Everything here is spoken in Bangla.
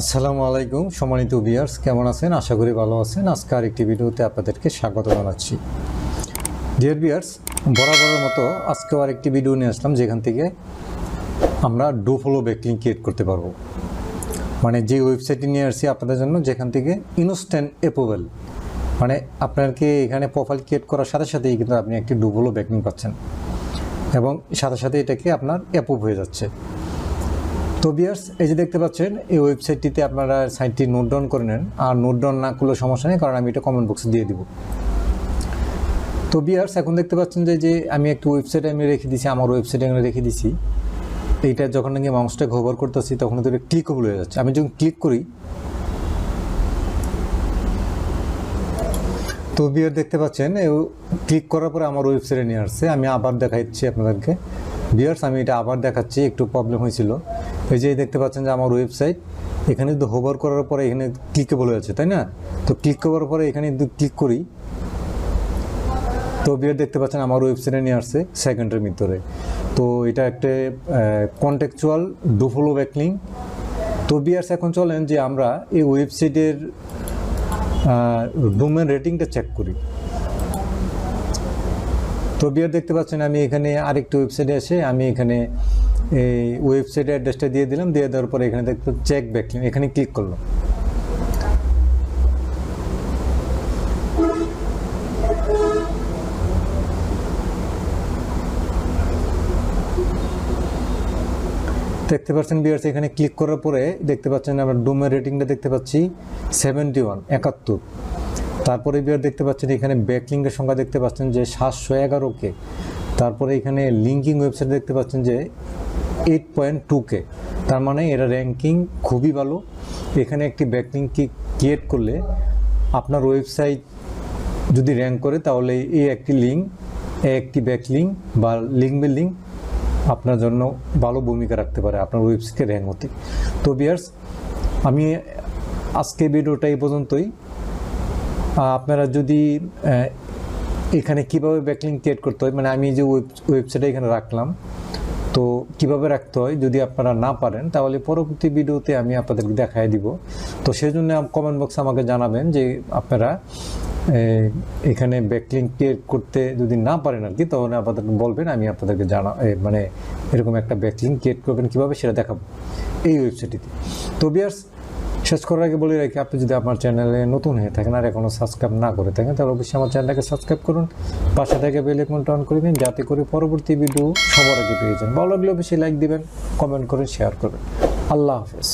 আসসালামু আলাইকুম সম্মানিত ভিউয়ার্স কেমন আছেন? আশা করি ভালো আছেন। আজকে আরেকটি ভিডিওতে আপনাদেরকে স্বাগত জানাচ্ছি। ডিয়ার ভিউয়ার্স বরাবরের মতো আজকেও আরেকটি ভিডিও নিয়ে আসলাম, যেখান থেকে আমরা ডু ফলো ক্রিয়েট করতে পারব। মানে যে ওয়েবসাইটটি নিয়ে আসছি আপনাদের জন্য, যেখান থেকে ইনস্ট্যান্ট অ্যাপ্রুভেল মানে আপনাকে এখানে প্রোফাইল ক্রিয়েট করার সাথে সাথেই কিন্তু আপনি একটি ডু ফলো ব্যাকলিং পাচ্ছেন। এবং সাথে সাথে এটাকে আপনার অ্যাপ্রুভ হয়ে যাচ্ছে। তো বিয়ার্স এই যে দেখতে পাচ্ছেন, এই ওয়েবসাইটটিতে আপনারা সাইটটি নোট ডাউন করে নেন। আর নোট ডাউন না করলেও সমস্যা নেই, কারণ আমি এটা কমেন্ট বক্সে দিয়ে দিব। তো বিয়ার্স এখন দেখতে পাচ্ছেন যে যে আমি একটু ওয়েবসাইটে আমি রেখে দিছি, আমার ওয়েবসাইটে আমি রেখে দিছি। এইটা যখন নাকি মাউসটা হোভার করতেছি, তখন তো এটা ক্লিকও হয়ে যাচ্ছে। আমি যখন ক্লিক করি তো বিয়ার দেখতে পাচ্ছেন ক্লিক করার পরে আমার ওয়েবসাইটে নিয়ে আসছে। আমি আবার দেখাচ্ছি আপনাদেরকে। বিয়ার্স আমি এটা আবার দেখাচ্ছি, একটু প্রবলেম হয়েছিল। এই যে দেখতে পাচ্ছেন যে আমার ওয়েবসাইট এখানে যদি হোভার করার পরে এখানে ক্লিকেবল হয়েছে তাই না? তো ক্লিক করার পরে এখানে যদি ক্লিক করি, তো বিয়ার দেখতে পাচ্ছেন আমার ওয়েবসাইটে নিয়ে আসছে সেকেন্ডের ভিতরে। তো এটা একটা কন্টেকচুয়াল ডুফলো ব্যাকলিং তো বিয়ার্স এখন চলেন যে আমরা এই ওয়েবসাইটের ডোমেন রেটিংটা চেক করি। তো বিয়ার দেখতে পাচ্ছেন, আমি এখানে আরেকটি ওয়েবসাইটে এসে আমি এখানে এই ওয়েবসাইটের অ্যাড্রেসটা দিয়ে দিলাম, দিয়ে দেওয়ার পরে এখানে দেখতে চেক ব্যাকলিং এখানে ক্লিক করলাম। দেখতে পাচ্ছেন বিয়ার্স এখানে ক্লিক করার পরে দেখতে পাচ্ছেন, আমরা ডোমের রেটিংটা দেখতে পাচ্ছি সেভেন্টি ওয়ান একাত্তর। তারপরে বিয়ার দেখতে পাচ্ছেন এখানে ব্যাকলিংয়ের সংখ্যা দেখতে পাচ্ছেন যে সাতশো এগারোকে। তারপরে এখানে লিঙ্কিং ওয়েবসাইট দেখতে পাচ্ছেন যে এইট পয়েন্ট টু কে তার মানে এরা র্যাঙ্কিং খুবই ভালো। এখানে একটি ব্যাকলিং কি ক্রিয়েট করলে আপনার ওয়েবসাইট যদি র্যাঙ্ক করে তাহলে এই একটি লিঙ্ক একটি ব্যাকলিং বা লিঙ্ক বিল্ডিং আপনার জন্য ভালো ভূমিকা রাখতে পারে আপনার ওয়েবসাইটকে র্যাঙ্ক হতে। তো বিয়ার্স আমি আজকে ভিডিওটা এই পর্যন্তই। আপনারা যদি এখানে কীভাবে ব্যাকলিং ক্রিয়েট করতে হয় মানে আমি যে ওয়েবসাইটে এখানে রাখলাম, তো কীভাবে রাখতে হয় যদি আপনারা না পারেন, তাহলে পরবর্তী ভিডিওতে আমি আপনাদেরকে দেখাই দিব। তো সেই জন্য কমেন্ট বক্সে আমাকে জানাবেন যে আপনারা এখানে ব্যাকলিং ক্রিয়েট করতে যদি না পারেন আর কি তখন আপনাদেরকে বলবেন, আমি আপনাদেরকে জানা মানে এরকম একটা ব্যাকলিং ক্রিয়েট করবেন কীভাবে সেটা দেখাবো এই ওয়েবসাইটটিতে তো বিয়ার্স শেষ করার আগে বলে রাখি, আপনি যদি আমার চ্যানেলে নতুন হয়ে থাকেন আর এখনও সাবস্ক্রাইব না করে থাকেন, তাহলে অবশ্যই আমার চ্যানেলটাকে সাবস্ক্রাইব করুন। পাশে থেকে বেল আইকনটা অন করে দিন, যাতে করে পরবর্তী ভিডিও সবার আগে পেয়ে যান। ভালো লাগলে অবশ্যই লাইক দিবেন কমেন্ট করে শেয়ার করবেন। আল্লাহ হাফেজ।